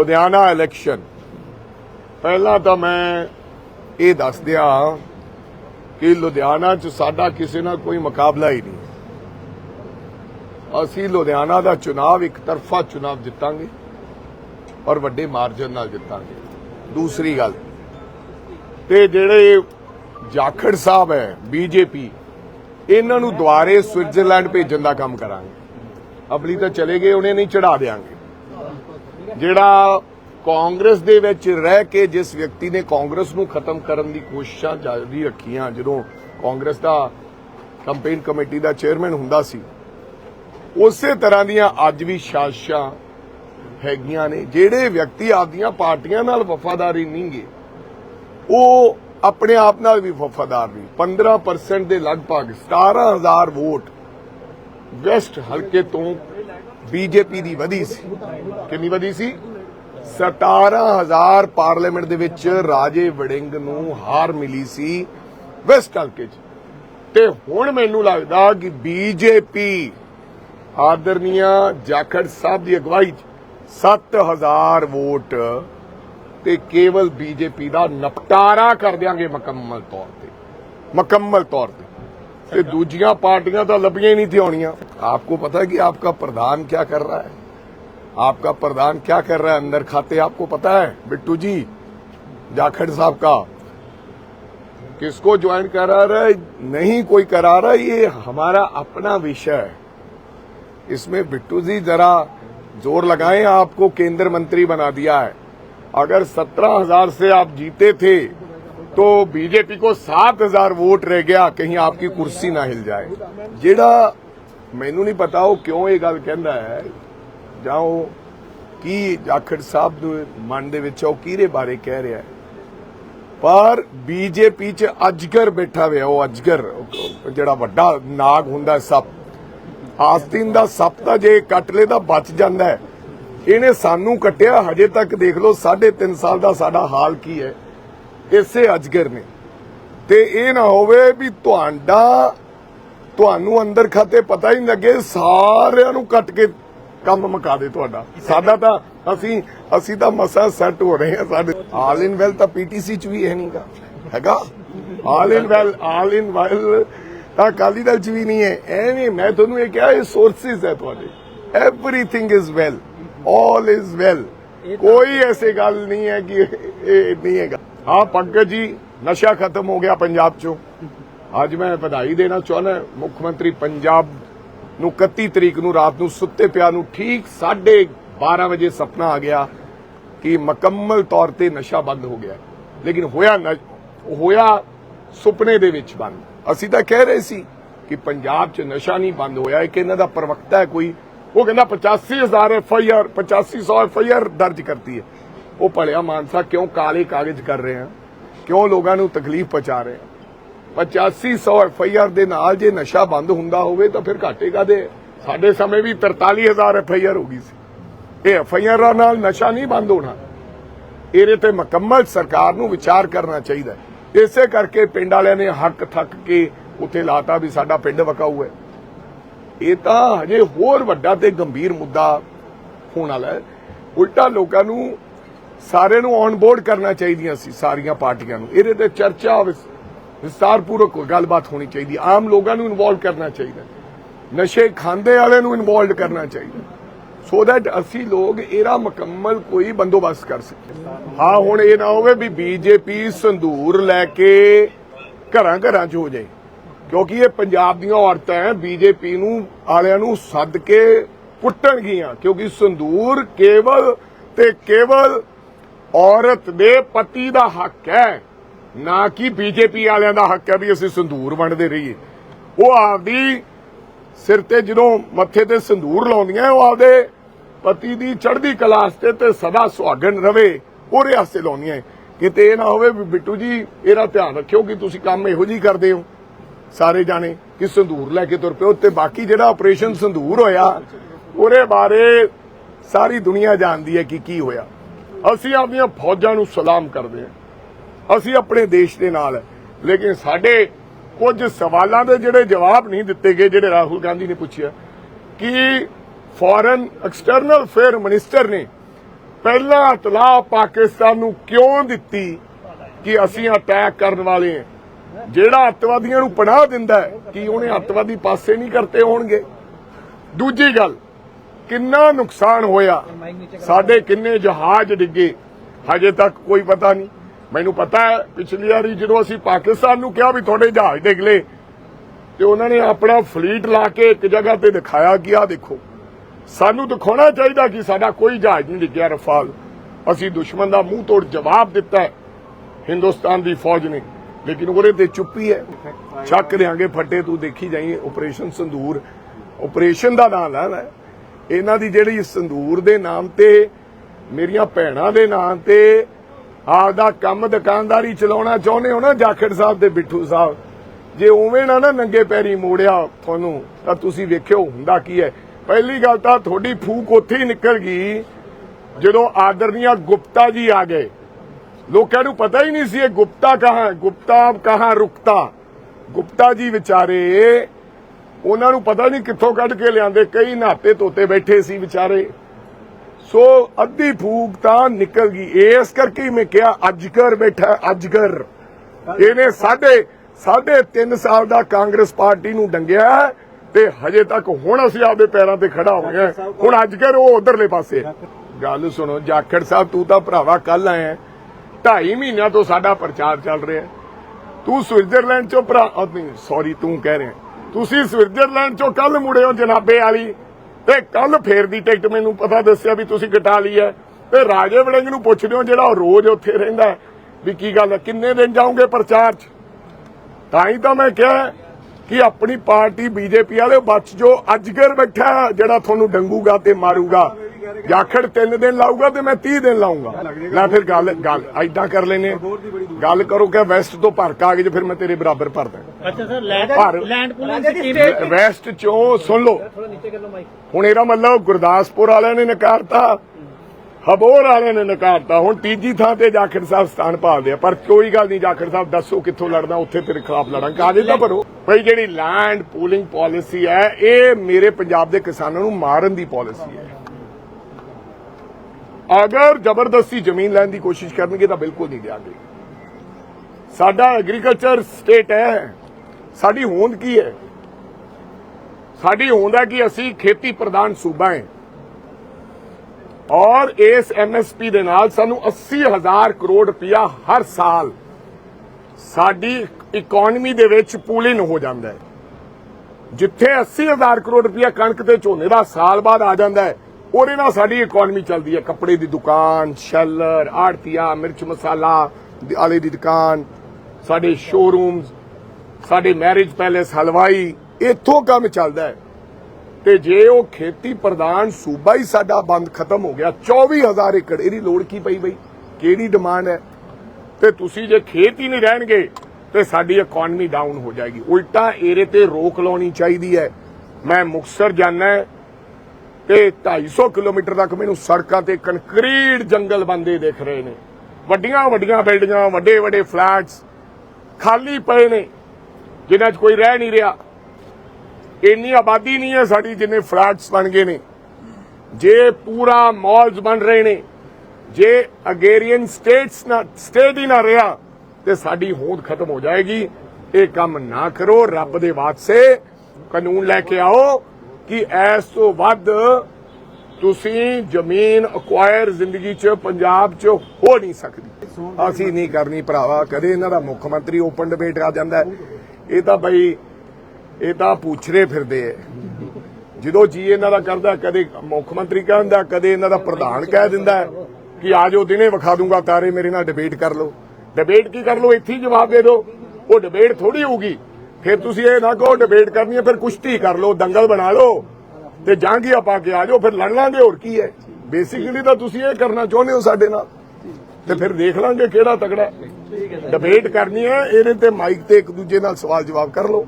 Ludhiana election ਪਹਿਲਾਂ ਤਾਂ ਮੈਂ ਇਹ ਦੱਸ ਦਿਆਂ ਕਿ ਲੁਧਿਆਣਾ 'ਚ ਸਾਡਾ ਕਿਸੇ ਨਾਲ ਕੋਈ ਮੁਕਾਬਲਾ ਹੀ ਨਹੀਂ। ਅਸੀਂ ਲੁਧਿਆਣਾ ਦਾ ਚੁਣਾਵ ਇੱਕ ਤਰਫਾ ਚੁਣਾਵ ਜਿੱਤਾਂਗੇ ਔਰ ਵੱਡੇ ਮਾਰਜਨ ਨਾਲ ਜਿੱਤਾਂਗੇ। ਦੂਸਰੀ ਗੱਲ, ਤੇ ਜਿਹੜੇ ਜਾਖੜ ਸਾਹਿਬ ਹੈ, ਬੀਜੇਪੀ, ਇਹਨਾਂ ਨੂੰ ਦੁਆਰੇ ਸਵਿਟਜ਼ਰਲੈਂਡ ਭੇਜਣ ਦਾ ਕੰਮ ਕਰਾਂਗੇ। ਅਬਲੀ ਤਾਂ ਚਲੇ ਗਏ, ਉਹਨੇ ਨਹੀਂ ਚੜਾ ਦੇਾਂਗੇ ਜਿਹੜਾ ਕਾਂਗਰਸ ਦੇ ਵਿੱਚ ਰਹਿ ਕੇ ਜਿਸ ਵਿਅਕਤੀ ਨੇ ਕਾਂਗਰਸ ਨੂੰ ਖਤਮ ਕਰਨ ਦੀ ਕੋਸ਼ਿਸ਼ਾਂ ਜਾਰੀ ਰੱਖੀਆਂ, ਜਦੋਂ ਕਾਂਗਰਸ ਦਾ ਕੰਪੇਨ ਕਮੇਟੀ ਦਾ ਚੇਅਰਮੈਨ ਹੁੰਦਾ ਸੀ, ਉਸੇ ਤਰ੍ਹਾਂ ਦੀਆਂ ਅੱਜ ਵੀ ਸਾਜ਼ਿਸ਼ਾਂ ਹੈਗੀਆਂ ਨੇ, ਜਿਹੜੇ ਵਿਅਕਤੀ ਆਪਦੀਆਂ ਪਾਰਟੀਆਂ ਨਾਲ ਵਫਾਦਾਰੀ ਨਹੀਂਗੇ ਉਹ ਆਪਣੇ ਆਪ ਨਾਲ ਵੀ ਵਫਾਦਾਰ ਨਹੀਂ 15% ਦੇ ਲਗਭਗ 17000 ਵੋਟ ਵੈਸਟ ਹਲਕੇ ਤੋਂ ਬੀਜੇਪੀ ਦੀ ਵਧੀ ਸੀ। ਕਿੰਨੀ ਵਧੀ ਸੀ? 17000 ਪਾਰਲੀਮੈਂਟ ਦੇ ਵਿੱਚ ਰਾਜੇ ਵੜਿੰਗ ਨੂੰ ਹਾਰ ਮਿਲੀ ਸੀ ਵੈਸਟ ਹਲਕੇ 'ਚ। ਤੇ ਹੁਣ ਮੈਨੂੰ ਲੱਗਦਾ ਕਿ ਬੀਜੇਪੀ ਆਦਰਨੀਆ ਜਾਖੜ ਸਾਹਿਬ ਦੀ ਅਗਵਾਈ 'ਚ 7000 ਵੋਟ ਤੇ ਕੇਵਲ ਬੀਜੇਪੀ ਦਾ ਨਪਟਾਰਾ ਕਰ ਦਿਆਂਗੇ ਮੁਕੰਮਲ ਤੌਰ ਤੇ। ਮੁਕੰਮਲ ਤੌਰ ਤੇ। तो दूजिया पार्टियाँ तो लभिया ही नहीं थी आनिया आपको पता है कि आपका प्रधान क्या कर रहा है? आपका प्रधान क्या कर रहा है? अंदर खाते आपको पता है? बिट्टू जी, जाखड़ साहब का। किसको ज्वाइन करा रहा है? नहीं, कोई करा रहा ये हमारा अपना विषय है। इसमें बिट्टू जी जरा ज़ोर लगाएँ, आपको केंद्र मंत्री बना दिया है। अगर सत्रह हज़ार से आप जीते थे तो बीजेपी को सात हजार वोट रह गया कहीं आपकी कुर्सी ना हिल जाए ਜਿਹੜਾ ਮੈਨੂੰ ਨਹੀਂ ਪਤਾ ਉਹ ਕਿਉਂ ਇਹ ਗੱਲ ਕਹਿੰਦਾ ਹੈ ਜਾਂ ਉਹ ਕੀ ਜਾਖੜ ਸਾਹਿਬ ਦੇ ਮਨ ਦੇ ਵਿੱਚ ਉਹ ਕਿਹਦੇ ਬਾਰੇ ਕਹਿ ਰਿਹਾ ਹੈ ਪਰ ਬੀਜੇਪੀ ਚ ਅਜਗਰ ਬੈਠਾ ਹੋਇਆ ਉਹ ਅਜਗਰ ਉਹ ਜਿਹੜਾ ਵੱਡਾ ਨਾਗ ਹੁੰਦਾ ਸੱਪ ਆਸਤੀਨ ਦਾ ਸੱਪ ਤਾਂ ਜੇ ਕੱਟ ਲੇ ਤਾਂ ਬਚ ਜਾਂਦਾ ਹੈ ਇਹਨੇ ਸਾਨੂੰ ਕੱਟਿਆ ਹਜੇ ਤੱਕ ਦੇਖ ਲਓ 3.5 ਸਾਲ ਦਾ ਸਾਡਾ ਹਾਲ ਕੀ ਹੈ ਇਸੇ ਅਜਗਰ ਨੇ। ਤੇ ਇਹ ਨਾ ਹੋਵੇ ਵੀ ਤੁਹਾਡਾ ਤੁਹਾਨੂੰ ਅੰਦਰ ਖਾਤੇ ਪਤਾ ਹੀ ਲੱਗੇ ਸਾਰਿਆਂ ਨੂੰ ਕੱਟ ਕੇ ਕੰਮ ਮੁਕਾ ਦੇ ਤੁਹਾਡਾ। ਸਾਡਾ ਤਾਂ ਅਸੀਂ ਅਸੀਂ ਤਾਂ ਮਸਾ ਸੈੱਟ ਹੋ ਰਹੇ ਹਾਂ ਸਾਡੇ। ਆਲ ਇਨ ਵੈਲ ਤਾਂ ਪੀਟੀਸੀ ਚ ਵੀ ਹੈ ਨਹੀਂਗਾ। ਹੈਗਾ? ਆਲ ਇਨ ਵੈਲ ਆਲ ਇਨ ਵੈਲ ਤਾਂ ਅਕਾਲੀ ਦਲ ਚ ਵੀ ਨਹੀਂ ਹੈ। ਐਵੇਂ ਮੈਂ ਤੁਹਾਨੂੰ ਇਹ ਕਿਹਾ ਇਹ ਸੋਰਸਿਸ ਹੈ ਤੁਹਾਡੇ। Everything is well all is well ਕੋਈ ਐਸੀ ਗੱਲ ਨਹੀਂ ਹੈ ਕਿ ਇਹ ਨਹੀਂ ਹੈਗਾ। ਹਾਂ ਪੰਕਜ ਜੀ, ਨਸ਼ਾ ਖਤਮ ਹੋ ਗਿਆ ਪੰਜਾਬ ਚੋਂ। ਅੱਜ ਮੈਂ ਵਧਾਈ ਦੇਣਾ ਚਾਹੁੰਦਾ ਮੁੱਖ ਮੰਤਰੀ ਪੰਜਾਬ ਨੂੰ 31 ਤਰੀਕ ਨੂੰ ਰਾਤ ਨੂੰ ਸੁੱਤੇ ਪਿਆ ਨੂੰ ਠੀਕ 12:30 ਵਜੇ ਸੁਪਨਾ ਆ ਗਿਆ ਕਿ ਮੁਕੰਮਲ ਤੌਰ ਤੇ ਨਸ਼ਾ ਬੰਦ ਹੋ ਗਿਆ। ਲੇਕਿਨ ਹੋਇਆ ਹੋਇਆ ਸੁਪਨੇ ਦੇ ਵਿੱਚ ਬੰਦ। ਅਸੀਂ ਤਾਂ ਕਹਿ ਰਹੇ ਸੀ ਕਿ ਪੰਜਾਬ 'ਚ ਨਸ਼ਾ ਨਹੀਂ ਬੰਦ ਹੋਇਆ ਕਿ ਇਹਨਾਂ ਦਾ ਪ੍ਰਵਕਤਾ ਹੈ ਕੋਈ, ਉਹ ਕਹਿੰਦਾ 85000 F I R 8500 F I R ਦਰਜ ਕਰਤੀ ਹੈ। ਉਹ ਭਲਿਆ ਮਾਨਸਾ ਕਿਉਂ ਕਾਲੇ ਕਾਗਜ਼ ਕਰ ਰਹੇ ਆ? ਕਿਉਂ ਲੋਕਾਂ ਨੂੰ ਤਕਲੀਫ ਪਹੁੰਚਾ ਰਹੇ ਆ? 8500 ਐਫ ਆਈ ਆਰ ਦੇ ਨਾਲ ਜੇ ਨਸ਼ਾ ਬੰਦ ਹੁੰਦਾ ਹੋਵੇ ਤਾਂ ਫਿਰ ਘਾਟੇ ਕਾਦੇ ਸਾਡੇ ਸਮੇਂ ਵੀ 43000 ਐਫ ਆਈ ਆਰ ਹੋ ਗਈ ਸੀ। ਇਹ ਐਫ ਆਈ ਆਰ ਨਾਲ ਨਸ਼ਾ ਨਹੀਂ ਬੰਦ ਹੋਣਾ। ਇਹਦੇ ਤੇ ਮੁਕੰਮਲ ਸਰਕਾਰ ਨੂੰ ਵਿਚਾਰ ਕਰਨਾ ਚਾਹੀਦਾ ਇਸੇ ਕਰਕੇ ਪਿੰਡ ਵਾਲਿਆਂ ਨੇ ਹੱਕ ਥੱਕ ਕੇ ਉੱਥੇ ਲਾਤਾ ਵੀ ਸਾਡਾ ਪਿੰਡ ਵਕਾਊ ਹੈ। ਇਹ ਤਾਂ ਹਜੇ ਹੋਰ ਵੱਡਾ ਤੇ ਗੰਭੀਰ ਮੁੱਦਾ ਹੋਣ ਵਾਲਾ ਹੈ। ਉਲਟਾ ਲੋਕਾਂ ਨੂੰ ਸਾਰੇ ਨੂੰ ਔਨ ਬੋਰਡ ਕਰਨਾ ਚਾਹੀਦੀਆਂ ਸੀ, ਸਾਰੀਆਂ ਪਾਰਟੀਆਂ ਨੂੰ। ਇਹਦੇ ਤੇ ਚਰਚਾ ਵਿਸ- ਵਿਸਤਾਰਪੂਰਵਕ ਗੱਲਬਾਤ ਹੋਣੀ ਚਾਹੀਦੀ। ਆਮ ਲੋਕਾਂ ਨੂੰ ਇਨਵੋਲਵ ਕਰਨਾ ਚਾਹੀਦਾ। ਨਸ਼ੇ ਖਾਂਦੇ ਵਾਲਿਆਂ ਨੂੰ ਇਨਵੋਲਵ ਕਰਨਾ ਚਾਹੀਦਾ। ਸੋ ਦੈਟ ਅਸੀਂ ਲੋਕ ਇਹਦਾ ਮੁਕੰਮਲ ਕੋਈ ਬੰਦੋਬਸਤ ਕਰ ਸਕੀਏ। ਹਾਂ, ਹੁਣ ਇਹ ਨਾ ਹੋਵੇ ਵੀ ਬੀਜੇਪੀ ਸੰਧੂਰ ਲੈ ਕੇ ਘਰਾਂ ਘਰਾਂ 'ਚ ਹੋ ਜਾਏ। ਕਿਉਂਕਿ ਇਹ ਪੰਜਾਬ ਦੀਆਂ ਔਰਤਾਂ ਹੈ ਬੀਜੇਪੀ ਨੂੰ ਆਲਿਆਂ ਨੂੰ ਸੱਦ ਕੇ ਕੁੱਟਣਗੀਆਂ। ਕਿਉਂਕਿ ਸੰਧੂਰ ਕੇਵਲ ਤੇ ਕੇਵਲ ਔਰਤ ਦੇ ਪਤੀ ਦਾ ਹੱਕ ਹੈ। ਨਾ ਕਿ ਬੀਜੇਪੀ ਵਾਲਿਆਂ ਦਾ ਹੱਕ ਹੈ ਵੀ ਅਸੀਂ ਸੰਧੂਰ ਵੰਡਦੇ ਰਹੀਏ। ਉਹ ਆਪਦੀ ਸਿਰ ਤੇ ਜਦੋਂ ਮੱਥੇ ਤੇ ਸੰਧੂਰ ਲਾਉਂਦੀਆਂ, ਉਹ ਆਪਦੇ ਪਤੀ ਦੀ ਚੜ੍ਹਦੀ ਕਲਾਸ ਤੇ ਤੇ ਸਦਾ ਸੁਹਾਗਣ ਰਵੇ ਉਹਦੇ ਵਾਸਤੇ ਲਾਉਂਦੀਆਂ ਕਿਤੇ ਇਹ ਨਾ ਹੋਵੇ ਵੀ ਬਿੱਟੂ ਜੀ, ਇਹਦਾ ਧਿਆਨ ਰੱਖਿਓ ਕਿ ਤੁਸੀਂ ਕੰਮ ਇਹੋ ਜਿਹੀ ਕਰਦੇ ਹੋ। ਸਾਰੇ ਜਾਣੇ ਕਿ ਸੰਧੂਰ ਲੈ ਕੇ ਤੁਰ ਪਿਓ ਤੇ ਬਾਕੀ ਜਿਹੜਾ ਆਪਰੇਸ਼ਨ ਸੰਧੂਰ ਹੋਇਆ, ਉਹਦੇ ਬਾਰੇ ਸਾਰੀ ਦੁਨੀਆ ਜਾਣਦੀ ਹੈ ਕਿ ਕੀ ਹੋਇਆ। ਅਸੀਂ ਆਪਣੀਆਂ ਫੌਜਾਂ ਨੂੰ ਸਲਾਮ ਕਰਦੇ ਹਾਂ। ਅਸੀਂ ਆਪਣੇ ਦੇਸ਼ ਦੇ ਨਾਲ। ਲੇਕਿਨ ਸਾਡੇ ਕੁਝ ਸਵਾਲਾਂ ਦੇ ਜਿਹੜੇ ਜਵਾਬ ਨਹੀਂ ਦਿੱਤੇ ਗਏ ਜਿਹੜੇ ਰਾਹੁਲ ਗਾਂਧੀ ਨੇ ਪੁੱਛਿਆ ਕਿ ਫੋਰਨ ਐਕਸਟਰਨਲ ਅਫੇਅਰ ਮਿਨਿਸਟਰ ਨੇ ਪਹਿਲਾਂ ਇਤਲਾਹ ਪਾਕਿਸਤਾਨ ਨੂੰ ਕਿਉਂ ਦਿੱਤੀ ਕਿ ਅਸੀਂ ਅਟੈਕ ਕਰਨ ਵਾਲੇ ਹਾਂ? ਜਿਹੜਾ ਅੱਤਵਾਦੀਆਂ ਨੂੰ ਪਨਾਹ ਦਿੰਦਾ ਹੈ, ਕਿ ਉਹਨੇ ਅੱਤਵਾਦੀ ਪਾਸੇ ਨਹੀਂ ਕਰਤੇ ਹੋਣਗੇ? ਦੂਜੀ ਗੱਲ ਕਿੰਨਾ ਨੁਕਸਾਨ ਹੋਇਆ? ਸਾਡੇ ਕਿੰਨੇ ਜਹਾਜ਼ ਡਿੱਗੇ? ਹਜੇ ਤੱਕ ਕੋਈ ਪਤਾ ਨਹੀਂ। ਮੈਨੂੰ ਪਤਾ ਹੈ, ਪਿਛਲੀ ਵਾਰੀ ਜਦੋਂ ਅਸੀਂ ਪਾਕਿਸਤਾਨ ਨੂੰ ਕਿਹਾ ਵੀ ਤੁਹਾਡੇ ਜਹਾਜ਼ ਡਿੱਗ ਲਏ, ਤੇ ਉਹਨਾਂ ਨੇ ਆਪਣਾ ਫਲੀਟ ਲਾ ਕੇ ਇੱਕ ਜਗ੍ਹਾ ਤੇ ਦਿਖਾਇਆ ਕਿ ਆ ਦੇਖੋ। ਸਾਨੂੰ ਦਿਖਾਉਣਾ ਚਾਹੀਦਾ ਕਿ ਸਾਡਾ ਕੋਈ ਜਹਾਜ਼ ਨਹੀਂ ਡਿੱਗਿਆ ਰਫਾਲ। ਅਸੀਂ ਦੁਸ਼ਮਣ ਦਾ ਮੂੰਹ ਤੋੜ ਜਵਾਬ ਦਿੱਤਾ ਹੈ। ਹਿੰਦੁਸਤਾਨ ਦੀ ਫੌਜ ਨੇ। ਲੇਕਿਨ ਉਹਦੇ ਤੇ ਚੁੱਪੀ ਹੈ। ਚੱਕ ਦਿਆਂਗੇ, ਫੱਟੇ, ਤੂੰ ਦੇਖੀ ਜਾਈ ਆਪਰੇਸ਼ਨ ਸੰਦੂਰ। ਆਪਰੇਸ਼ਨ ਦਾ ਨਾਮ ਲੈਣਾ ਇਹਨਾਂ ਦੀ ਜਿਹੜੀ ਸੰਦੂਰ ਦੇ ਨਾਮ ਤੇ, ਮੇਰੀਆਂ ਭੈਣਾਂ ਦੇ ਨਾਮ ਤੇ ਆਪਦਾ ਕੰਮ ਦੁਕਾਨਦਾਰੀ ਚਲਾਉਣਾ ਚਾਹੁੰਦੇ ਹੋ ਨਾ ਜਾਖੜ ਸਾਹਿਬ ਤੇ ਬਿੱਠੂ ਸਾਹਿਬ? ਜੇ ਉਵੇਂ ਨਾ ਨਾ ਨੰਗੇ ਪੈਰੀ ਮੋੜਿਆ ਤੁਹਾਨੂੰ, ਤਾਂ ਤੁਸੀਂ ਵੇਖਿਓ ਹੁੰਦਾ ਕੀ ਹੈ। ਪਹਿਲੀ ਗੱਲ ਤਾਂ ਤੁਹਾਡੀ ਫੂਕ ਉੱਥੇ ਹੀ ਨਿਕਲ ਗਈ, ਜਦੋਂ ਆਦਰਨੀਆ ਗੁਪਤਾ ਜੀ ਆ ਗਏ। ਲੋਕਾਂ ਨੂੰ ਪਤਾ ਹੀ ਨਹੀਂ ਸੀ ਇਹ ਗੁਪਤਾ ਕਹਾਂ ਗੁਪਤਾ ਕਹਾਂ ਰੁਕਤਾ। ਗੁਪਤਾ ਜੀ ਵਿਚਾਰੇ ਉਹਨਾਂ ਨੂੰ ਪਤਾ ਨਹੀਂ ਕਿੱਥੋਂ ਕੱਢ ਕੇ ਲਿਆਂਦੇ ਕਈ ਨਾਤੇ ਤੋਤੇ ਬੈਠੇ ਸੀ ਵਿਚਾਰੇ ਸੋ ਅੱਧੀ ਫੂਕ ਤਾਂ ਨਿਕਲ ਗਈ ਇਸ ਕਰਕੇ ਹੀ ਮੈਂ ਕਿਹਾ ਅਜਗਰ ਬੈਠਾ ਅਜਗਰ ਇਹਨੇ ਸਾਢੇ ਸਾਢੇ 3 ਸਾਲ ਦਾ ਕਾਂਗਰਸ ਪਾਰਟੀ ਨੂੰ ਡੰਗਿਆ ਤੇ ਹਜੇ ਤੱਕ ਹੁਣ ਅਸੀਂ ਆਪਦੇ ਪੈਰਾਂ ਤੇ ਖੜਾ ਹੋ ਗਏ। ਹੁਣ ਅਜਗਰ ਉਹ ਉਧਰਲੇ ਪਾਸੇ। ਗੱਲ ਸੁਣੋ ਜਾਖੜ ਸਾਹਿਬ ਤੂੰ ਤਾਂ ਭਰਾਵਾ ਕੱਲ ਆਇਆ ਢਾਈ ਮਹੀਨਿਆਂ ਤੋਂ ਸਾਡਾ ਪ੍ਰਚਾਰ ਚੱਲ ਰਿਹਾ। ਤੂੰ ਸਵਿਟਜ਼ਰਲੈਂਡ ਚੋਂ ਭਰਾ ਸੌਰੀ ਤੂੰ ਕਹਿ ਰਿਹਾ ਤੁਸੀਂ ਸਵਿਟਜ਼ਰਲੈਂਡ ਚੋਂ ਕੱਲ ਮੁੜੇ ਹੋ ਜਨਾਬੇ ਵਾਲੀ। ਤੇ ਕੱਲ ਫੇਰ ਦੀ ਟਿਕਟ ਮੈਨੂੰ ਪਤਾ ਦੱਸਿਆ ਵੀ ਤੁਸੀਂ ਕਟਾ ਲਈ ਹੈ। ਤੇ ਰਾਜੇ ਵੜਿੰਗ ਨੂੰ ਪੁੱਛਦੇ ਹੋ ਜਿਹੜਾ ਉਹ ਰੋਜ਼ ਉੱਥੇ ਰਹਿੰਦਾ ਵੀ ਕੀ ਗੱਲ ਹੈ, ਕਿੰਨੇ ਦਿਨ ਜਾਓਗੇ ਪ੍ਰਚਾਰ 'ਚ? ਤਾਂ ਹੀ ਤਾਂ ਮੈਂ ਕਿਹਾ ਕਿ ਆਪਣੀ ਪਾਰਟੀ ਬੀਜੇਪੀ ਵਾਲੇ ਬਚ ਜੋ ਅਜਗਰ ਬੈਠਾ ਜਿਹੜਾ ਤੁਹਾਨੂੰ ਡੰਗੂਗਾ ਤੇ ਮਾਰੂਗਾ। ਜਾਖੜ 3 ਦਿਨ ਲਾਊਗਾ ਤੇ ਮੈਂ 30 ਦਿਨ ਲਾਊਂਗਾ। ਲੈ ਫਿਰ ਗੱਲ ਗੱਲ ਐਦਾਂ ਕਰ ਲੈਨੇ ਗੱਲ ਕਰੋ ਕਿ ਵੈਸਟ ਤੋਂ ਭਰ ਕਾਗਜ਼ ਫਿਰ ਮੈਂ ਤੇਰੇ ਬਰਾਬਰ ਭਰ ਦਾਂ ਅੱਛਾ ਸਰ ਲੈਂਡ ਪੂਲਿੰਗ ਵੈਸਟ ਚੋਂ ਸੁਣ ਲਓ। ਹੁਣ ਇਹਦਾ ਮਤਲਬ ਗੁਰਦਾਸਪੁਰ ਵਾਲਿਆਂ ਨੇ ਨਕਾਰਤਾ ਹਬੋਰ ਵਾਲਿਆਂ ਨੇ ਨਕਾਰਤਾ। ਹੁਣ ਤੀਜੀ ਥਾਂ ਤੇ ਜਾਖੜ ਸਾਹਿਬ ਸਥਾਨ ਭਾਲਦੇ ਆ ਪਰ ਕੋਈ ਗੱਲ ਨਹੀਂ ਜਾਖੜ ਸਾਹਿਬ ਦੱਸੋ ਕਿੱਥੋਂ ਲੜਨਾ ਉੱਥੇ ਤੇਰੇ ਖਿਲਾਫ ਲੜਾਂ ਕਾਗਜ਼ ਤਾਂ ਭਰੋ। ਭਈ ਜਿਹੜੀ ਲੈਂਡ ਪੂਲਿੰਗ ਪਾਲਿਸੀ ਹੈ ਇਹ ਮੇਰੇ ਪੰਜਾਬ ਦੇ ਕਿਸਾਨਾਂ ਨੂੰ ਮਾਰਨ ਦੀ ਪਾਲਿਸੀ ਹੈ। ਅਗਰ ਜ਼ਬਰਦਸਤੀ ਜ਼ਮੀਨ ਲੈਣ ਦੀ ਕੋਸ਼ਿਸ਼ ਕਰਨਗੇ ਤਾਂ ਬਿਲਕੁਲ ਨਹੀਂ ਦਿਆਂਗੇ। ਸਾਡਾ ਐਗਰੀਕਲਚਰ ਸਟੇਟ ਹੈ। ਸਾਡੀ ਹੋਂਦ ਕੀ ਹੈ? ਸਾਡੀ ਹੋਂਦ ਹੈ ਕਿ ਅਸੀਂ ਖੇਤੀ ਪ੍ਰਧਾਨ ਸੂਬਾ ਹੈ। ਔਰ ਇਸ ਐਮਐਸਪੀ ਦੇ ਨਾਲ ਸਾਨੂੰ 80000 ਕਰੋੜ ਰੁਪਇਆ ਹਰ ਸਾਲ ਸਾਡੀ ਇਕਨੋਮੀ ਦੇ ਵਿੱਚ ਪੂਲਿਨ ਹੋ ਜਾਂਦਾ ਹੈ। ਜਿੱਥੇ 80000 ਕਰੋੜ ਰੁਪਇਆ ਕਣਕ ਤੇ ਝੋਨੇ ਦਾ ਸਾਲ ਬਾਅਦ ਆ ਜਾਂਦਾ ਹੈ ਉਹਦੇ ਨਾਲ ਸਾਡੀ ਇਕਨੋਮੀ ਚੱਲਦੀ ਹੈ। ਕੱਪੜੇ ਦੀ ਦੁਕਾਨ, ਸ਼ੈਲਰ, ਆੜਤੀਆ, ਮਿਰਚ ਮਸਾਲਾ ਆਲੇ ਦੀ ਦੁਕਾਨ, ਸਾਡੇ ਸ਼ੋਰੂਮਸ ਸਾਡੇ ਮੈਰਿਜ ਪੈਲੇਸ ਹਲਵਾਈ, ਇੱਥੋਂ ਕੰਮ ਚੱਲਦਾ ਹੈ। ਤੇ ਜੇ ਉਹ ਖੇਤੀ ਪ੍ਰਧਾਨ ਸੂਬਾ ਹੀ ਸਾਡਾ ਬੰਦ ਖਤਮ ਹੋ ਗਿਆ 24000 ਏਕੜ, ਇਹਦੀ ਲੋੜ ਕੀ ਪਈ ਬਈ? ਕਿਹੜੀ ਡਿਮਾਂਡ ਹੈ? ਤੇ ਤੁਸੀਂ ਜੇ ਖੇਤ ਹੀ ਨਹੀਂ ਰਹਿਣਗੇ, ਤੇ ਸਾਡੀ ਇਕਨੋਮੀ ਡਾਊਨ ਹੋ ਜਾਏਗੀ। ਉਲਟਾ ਏਰੇ ਤੇ ਰੋਕ ਲਾਉਣੀ ਚਾਹੀਦੀ ਹੈ। ਮੈਂ ਮੁਕਸਰ ਜਾਣਾ ਤੇ 250 ਕਿਲੋਮੀਟਰ ਤੱਕ ਮੈਨੂੰ ਸੜਕਾਂ ਤੇ ਕੰਕਰੀਟ ਜੰਗਲ ਬੰਦੇ ਦਿਖ ਰਹੇ ਨੇ। ਵੱਡੀਆਂ ਵੱਡੀਆਂ ਬਿਲਡਿੰਗਾਂ ਵੱਡੇ ਵੱਡੇ ਫਲੈਟਸ ਖਾਲੀ ਪਏ ਨੇ, ਜਿਨ੍ਹਾਂ 'ਚ ਕੋਈ ਰਹਿ ਨਹੀਂ ਰਿਹਾ। ਇੰਨੀ ਆਬਾਦੀ ਨਹੀਂ ਹੈ ਸਾਡੀ ਜਿੰਨੇ ਫਲੈਟਸ ਬਣ ਗਏ ਨੇ। ਜੇ ਪੂਰਾ ਮਾਲਸ ਬਣ ਰਹੇ ਨੇ, ਜੇ ਅਗੇਰੀਅਨ ਸਟੇਟਸ ਨਾ ਸਟੇਟ ਹੀ ਨਾ ਰਿਹਾ, ਤੇ ਸਾਡੀ ਹੋਂਦ ਖਤਮ ਹੋ ਜਾਏਗੀ। ਇਹ ਕੰਮ ਨਾ ਕਰੋ, ਰੱਬ ਦੇ ਵਾਸਤੇ। ਕਾਨੂੰਨ ਲੈ ਕੇ ਆਓ ਕਿ ਇਸ ਤੋਂ ਵੱਧ ਤੁਸੀਂ ਜ਼ਮੀਨ ਅਕਵਾਇਰ ਜ਼ਿੰਦਗੀ 'ਚ, ਪੰਜਾਬ 'ਚ ਹੋ ਨਹੀਂ ਸਕਦੀ। ਅਸੀਂ ਨਹੀਂ ਕਰਨੀ ਭਰਾਵਾ, ਕਦੇ ਇਹਨਾਂ ਦਾ ਮੁੱਖ ਮੰਤਰੀ ਓਪਨ ਡਿਬੇਟ ਆ ਜਾਂਦਾ ਇਹ ਤਾਂ ਬਈ, ਇਹ ਤਾਂ ਪੁੱਛਰੇ ਫਿਰਦੇ ਐ। ਜਦੋਂ ਜੀ ਇਹਨਾਂ ਦਾ ਕਰਦਾ, ਕਦੇ ਮੁੱਖ ਮੰਤਰੀ ਕਹਿੰਦਾ ਕਦੇ ਇਹਨਾਂ ਦਾ ਪ੍ਰਧਾਨ ਕਹਿ ਦਿੰਦਾ ਕਿ ਆ ਜਾਓ, ਦਿਨੇ ਵਿਖਾ ਦੂੰਗਾ ਤਾਰੇ, ਮੇਰੇ ਨਾਲ ਡਿਬੇਟ ਕਰ ਲਓ। ਡਿਬੇਟ ਕੀ ਕਰ ਲਓ? ਇੱਥੇ ਹੀ ਜਵਾਬ ਦੇ ਦਿਓ। ਉਹ ਡਿਬੇਟ ਥੋੜੀ ਹੋਊਗੀ। ਫਿਰ ਤੁਸੀਂ ਇਹ ਨਾ ਕਹੋ ਡਿਬੇਟ ਕਰਨੀ ਹੈ ਫਿਰ ਕੁਸ਼ਤੀ ਕਰ ਲਓ ਦੰਗਲ ਬਣਾ ਲਓ ਤੇ ਜਾਂਗੀਆਂ ਪਾ ਕੇ ਆ ਜਾਓ ਫਿਰ ਲੜ ਲਾਂਗੇ ਹੋਰ ਕੀ ਹੈ? ਬੇਸਿਕਲੀ ਤਾਂ ਤੁਸੀਂ ਇਹ ਕਰਨਾ ਚਾਹੁੰਦੇ ਹੋ ਸਾਡੇ ਨਾਲ। ਤੇ ਫਿਰ ਦੇਖ ਲਾਂਗੇ ਕਿਹੜਾ ਤਗੜਾ ਡਿਬੇਟ ਕਰਨੀ ਹੈ ਇਹਦੇ ਤੇ ਮਾਈਕ ਤੇ ਇੱਕ ਦੂਜੇ ਨਾਲ ਸਵਾਲ ਜਵਾਬ ਕਰ ਲਓ।